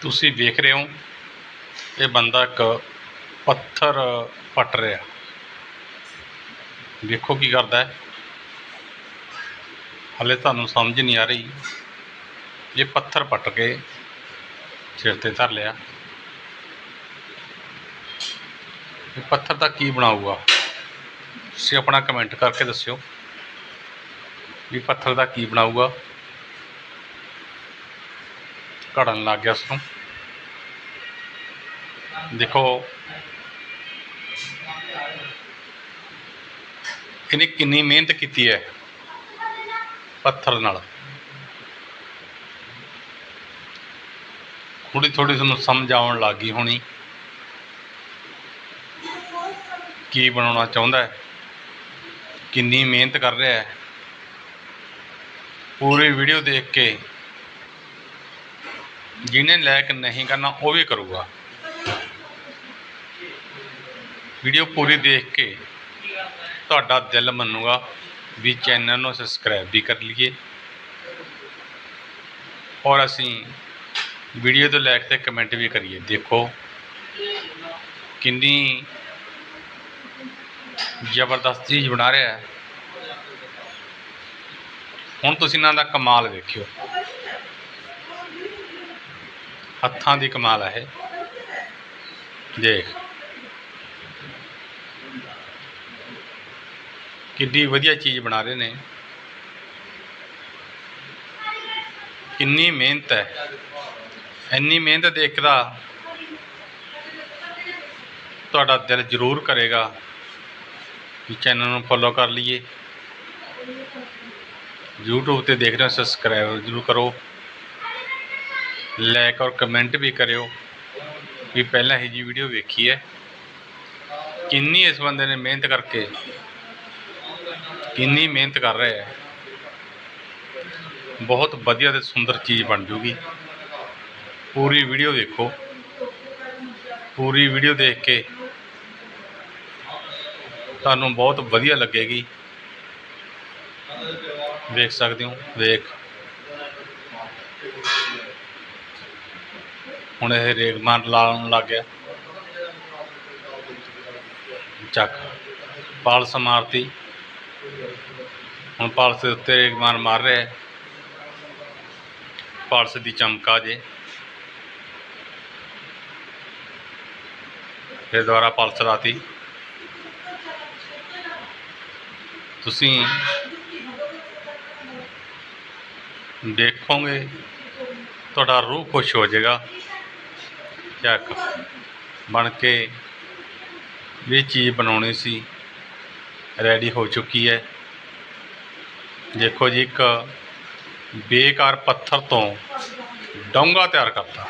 ਤੁਸੀਂ ਵੇਖ ਰਹੇ ਹੋ, ਇਹ ਬੰਦਾ ਇੱਕ ਪੱਥਰ ਪੱਟ ਰਿਹਾ। ਦੇਖੋ ਕੀ ਕਰਦਾ ਹੈ। ਹਲੇ ਤੁਹਾਨੂੰ ਸਮਝ ਨਹੀਂ ਆ ਰਹੀ, ਇਹ ਪੱਥਰ ਪੱਟ ਕੇ ਸਿਰ ਤੇ ਧਰ ਲਿਆ। ਇਹ ਪੱਥਰ ਦਾ ਕੀ ਬਣਾਊਗਾ? ਤੁਸੀਂ ਆਪਣਾ ਕਮੈਂਟ ਕਰਕੇ ਦੱਸਿਓ ਵੀ ਪੱਥਰ ਦਾ ਕੀ ਬਣਾਊਗਾ। ਘੜਨ ਲੱਗ ਗਿਆ ਉਸਨੂੰ। ਦੇਖੋ, ਇਹਨੇ ਕਿੰਨੀ ਮਿਹਨਤ ਕੀਤੀ ਹੈ ਪੱਥਰ ਨਾਲ। ਥੋੜੀ ਥੋੜੀ ਤੁਹਾਨੂੰ ਸਮਝ ਆਉਣ ਲੱਗ ਗਈ ਹੋਣੀ ਕੀ ਬਣਾਉਣਾ ਚਾਹੁੰਦਾ ਹੈ, ਕਿੰਨੀ ਮਿਹਨਤ ਕਰ ਰਿਹਾ ਹੈ। ਪੂਰੀ ਵੀਡੀਓ ਦੇਖ ਕੇ ਜਿਹਨੇ ਲਾਇਕ ਨਹੀਂ ਕਰਨਾ ਉਹ ਵੀ ਕਰੂਗਾ ਵੀਡੀਓ ਪੂਰੀ ਦੇਖ ਕੇ ਤੁਹਾਡਾ ਦਿਲ ਮੰਨੂਗਾ ਵੀ ਚੈਨਲ ਨੂੰ ਸਬਸਕ੍ਰਾਈਬ ਵੀ ਕਰ ਲਈਏ ਔਰ ਅਸੀਂ ਵੀਡੀਓ ਤੋਂ ਲਾਇਕ ਤੇ ਕਮੈਂਟ ਵੀ ਕਰੀਏ ਦੇਖੋ ਕਿੰਨੀ ਜ਼ਬਰਦਸਤ ਚੀਜ਼ ਬਣਾ ਰਿਹਾ ਹੈ ਹੁਣ ਤੁਸੀਂ ਇਹਨਾਂ ਦਾ ਕਮਾਲ ਵੇਖਿਓ ਹੱਥਾਂ ਦੀ ਕਮਾਲ ਹੈ ਇਹ। ਦੇਖ। ਕਿੰਨੀ ਵਧੀਆ ਚੀਜ਼ ਬਣਾ ਰਹੇ ਨੇ। ਕਿੰਨੀ ਮਿਹਨਤ ਹੈ। ਇੰਨੀ ਮਿਹਨਤ ਦੇਖਦਾ ਤੁਹਾਡਾ ਦਿਲ ਜ਼ਰੂਰ ਕਰੇਗਾ ਕਿ ਚੈਨਲ ਨੂੰ ਫੋਲੋ ਕਰ ਲਈਏ। YouTube ਤੇ ਦੇਖ ਰਹੇ ਹੋ ਸਬਸਕ੍ਰਾਈਬ ਜ਼ਰੂਰ ਕਰੋ। ਲਾਈਕ ਔਰ ਕਮੈਂਟ ਵੀ ਕਰਿਓ ਵੀ ਪਹਿਲਾਂ ਹੀ ਜੀ ਵੀਡੀਓ ਵੇਖੀ ਹੈ। ਕਿੰਨੀ ਇਸ ਬੰਦੇ ਨੇ ਮਿਹਨਤ ਕਰਕੇ, ਕਿੰਨੀ ਮਿਹਨਤ ਕਰ ਰਿਹਾ ਹੈ। ਬਹੁਤ ਵਧੀਆ ਤੇ ਸੁੰਦਰ ਚੀਜ਼ ਬਣ ਜੂਗੀ। ਪੂਰੀ ਵੀਡੀਓ ਦੇਖੋ ਪੂਰੀ ਵੀਡੀਓ ਦੇਖ ਕੇ ਤੁਹਾਨੂੰ ਬਹੁਤ ਵਧੀਆ ਲੱਗੇਗੀ। ਵੇਖ ਸਕਦੇ ਹੋ, ਵੇਖ। ਹੁਣ ਇਹ ਰੇਗ ਮਾਰ ਲਾਉਣ ਲੱਗ ਗਿਆ। ਚੱਕ। ਪਾਲਸ ਮਾਰਤੀ। ਹੁਣ ਪਾਲਸ ਦੇ ਉੱਤੇ ਰੇਗ ਮਾਰ ਮਾਰ ਰਿਹਾ ਹੈ। ਪਾਲਸ ਦੀ ਚਮਕਾ ਜੇ। ਫਿਰ ਦੁਬਾਰਾ ਪਾਲਸ ਲਾਤੀ। ਤੁਸੀਂ ਦੇਖੋਗੇ, ਤੁਹਾਡਾ ਰੂਹ ਖੁਸ਼ ਹੋ ਜਾਏਗਾ। ਚੱਕ ਬਣ ਕੇ ਇਹ ਚੀਜ਼ ਬਣਾਉਣੀ ਸੀ ਰੈਡੀ ਹੋ ਚੁੱਕੀ ਹੈ। ਦੇਖੋ ਜੀ, ਇੱਕ ਬੇਕਾਰ ਪੱਥਰ ਤੋਂ ਡੋਂਗਾ ਤਿਆਰ ਕਰਤਾ।